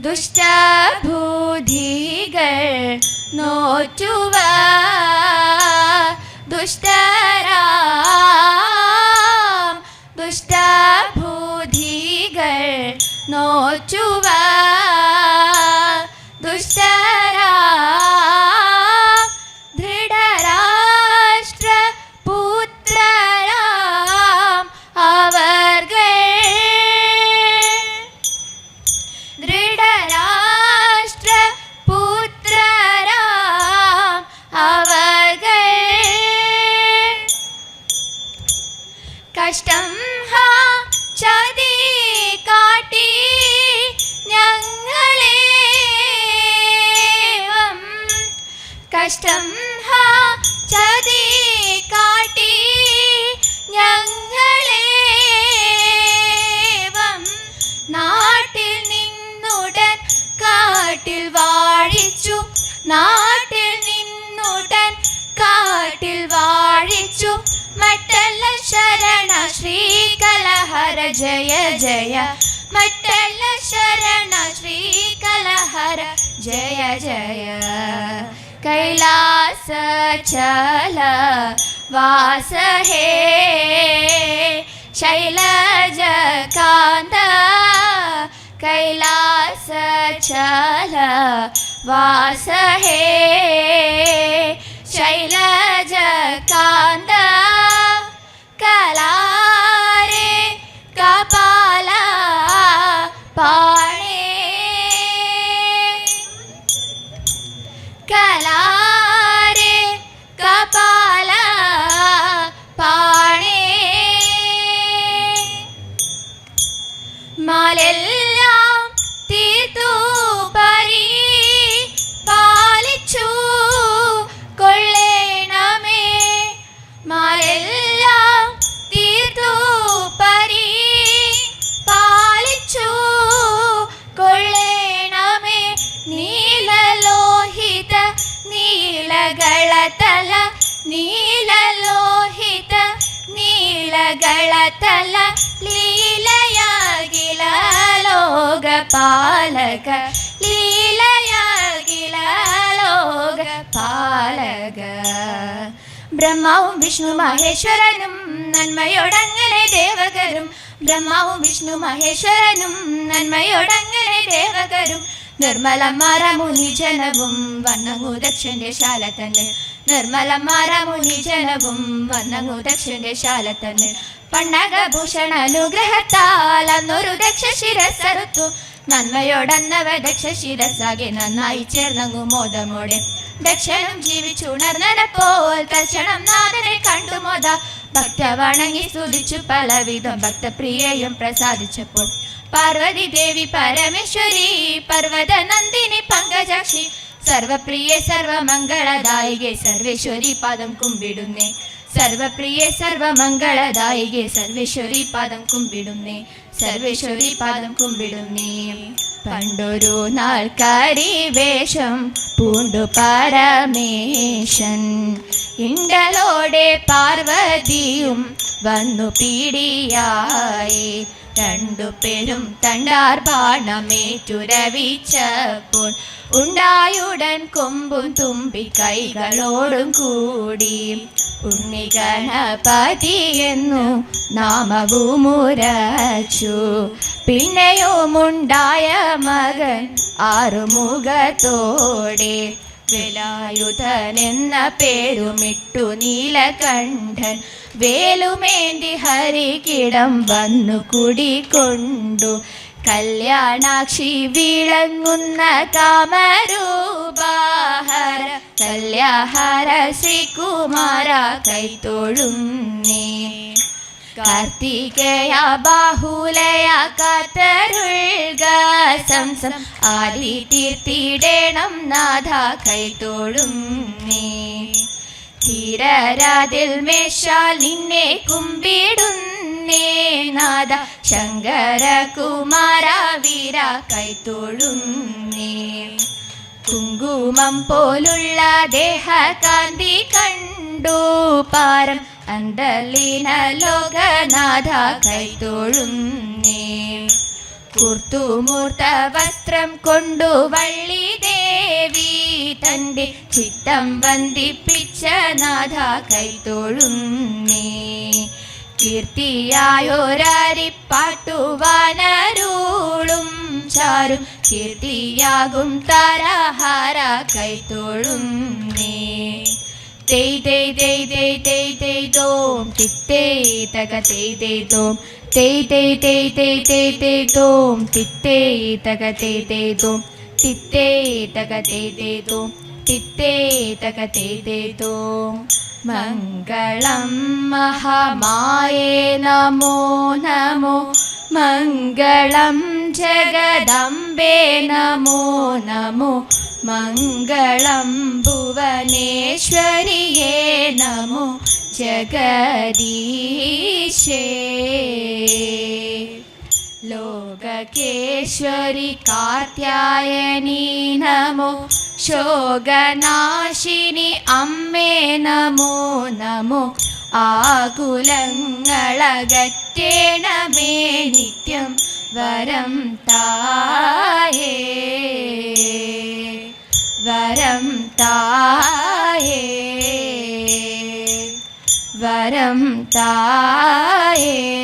ദുഷ്ടഭൂതികൾ നോറ്റുവ ദുഷ്ടരാം ദുഷ്ടഭൂതികൾ നോറ്റുവ കഷ്ടം ഹാ ചതി കാട്ടി ഞങ്ങളെ കഷ്ടം ഹാ ചതി കാട്ടി ഞങ്ങളെ നാട്ടിൽ നിന്നുടൻ കാട്ടിൽ വാഴിച്ചു നാട്ടിൽ നിന്നുടൻ കാട്ടിൽ വാഴിച്ചു ಮಟ್ಟೆಲ್ಲ ಶರಣ ಶ್ರೀಕಲಹರ ಜಯ ಜಯ. ಮಟ್ಟೆಲ್ಲ ಶರಣ ಶ್ರೀಕಲಹರ ಜಯ ಜಯ. ಕೈಲಾಸ ಚಲ ವಾಸ ಹೇ. ಶೈಲಜ ಕಾಂತ कैलास चल वास हे शैल നീലലോഹിത നീലകളതല ലീലയാകില ലോകപാലക ലീലയാകില ലോകപാലക ബ്രഹ്മാവും വിഷ്ണു മഹേശ്വരനും നന്മയോടങ്ങനെ ദേവകരും ബ്രഹ്മാവും വിഷ്ണു മഹേശ്വരനും നന്മയോടങ്ങനെ ദേവകരും നിർമ്മലമാര മുനിജനവും വന്നങ്ങു ദക്ഷന്റെ ശാല തന്നെ നിർമ്മലമാര ജനവും വന്നങ്ങു ദക്ഷന്റെ ശാല തന്നെ പണ്ണകഭൂഷണ അനുഗ്രഹത്താൽ അന്നൊരു ദക്ഷ ശിരസറുത്തു നന്മയോടന്നവ ദക്ഷ ശിരസാകെ നന്നായി ചേർന്നങ്ങു മോദമോടെ. ദക്ഷനും ജീവിച്ചുണർന്നപ്പോൾ തക്ഷണം നാഥനെ കണ്ടു മോദ. ഭക്ത വണങ്ങി സ്തുതിച്ചു പലവിധം ഭക്തപ്രിയയും പ്രസാദിച്ചപ്പോൾ. പാർവതി ദേവി പരമേശ്വരി പർവത നന്ദിനി പങ്കജാക്ഷി സർവപ്രിയ സർവമംഗളദായികെ സർവേശ്വരി പാദം കുമ്പിടുന്നേ. സർവപ്രിയ സർവമംഗളദായികെ സർവേശ്വരി പാദം കുമ്പിടുന്നേ. സർവേശ്വരി പാദം കുമ്പിടുന്നേ. പണ്ടൊരു നാൾ വേഷം പൂണ്ടു പരമേശൻ. ഇണ്ടലോടെ പാർവതിയും വന്നു രണ്ടുപേരും തണ്ടാർ ബാണമേറ്റുരവിച്ചപ്പോൾ ഉണ്ടായുടൻ കൊമ്പും തുമ്പി കൈകളോടും കൂടി. ഉണ്ണിഗണപതി എന്നു നാമവുമുരച്ചു പിന്നെയുമുണ്ടായ മകൻ ആറുമുഖത്തോടെ. വേലായുധൻ എന്ന പേരുമിട്ടു നീലകണ്ഠൻ. വേലുമേന്തി ഹരികിടം വന്നു കുടികൊണ്ടു. കല്യാണാക്ഷി വിളങ്ങുന്ന കാമരൂപാഹര. കല്യാഹര ശ്രീകുമാര കൈത്തൊഴുന്നേ കാർത്തികയ ബാഹുലയ കാത്തരുൾക സംസം ആദി തീർത്തിടേണം നാഥ കൈത്തോളും നീ. തീരരാതിൽ മേശാൽ നിന്നെ കുമ്പിടുന്നേ നാഥ. ശങ്കര കുമാര വീര കൈത്തോളുന്നേ കുങ്കുമം പോലുള്ള ദേഹകാന്തി കണ്ടു പാരം. അന്തലീന ലോകനാഥ കൈത്തോഴുന്നേ കുർത്തുമൂർത്ത വസ്ത്രം കൊണ്ടു വള്ളി ദേവി തന്റെ ചിത്തം വന്ദിപ്പിച്ച നാഥ കൈത്തൊഴുന്നേ കീർത്തിയായൊരരിപ്പാട്ടുവാനരുളും ചാരും കീർത്തിയാകും താരഹാര കൈത്തൊഴുന്നേ തേ തേ തേ തേ തേ തേ തോം തിത്തേ തക തേ തേ തോം. तै तै तै तै ते ते तों तित्ते तक ते ते तों तित्ते तक ते ते तों तित्ते तक ते ते तों। मङ्गलं महामाये नमो नमो। मङ्गलं जगदम्बे नमो नमो। मङ्गलं भुवनेश्वरिये नमो। जगदीशे। ലോകകേശ്വരി കാർത്യായനി നമോ. ശോകനാശിനി അമ്മേ നമോ നമോ. ആകുലങ്ങളകറ്റേണമേ നിത്യം വരം തായേ. വരം തായേ. വരം തായേ.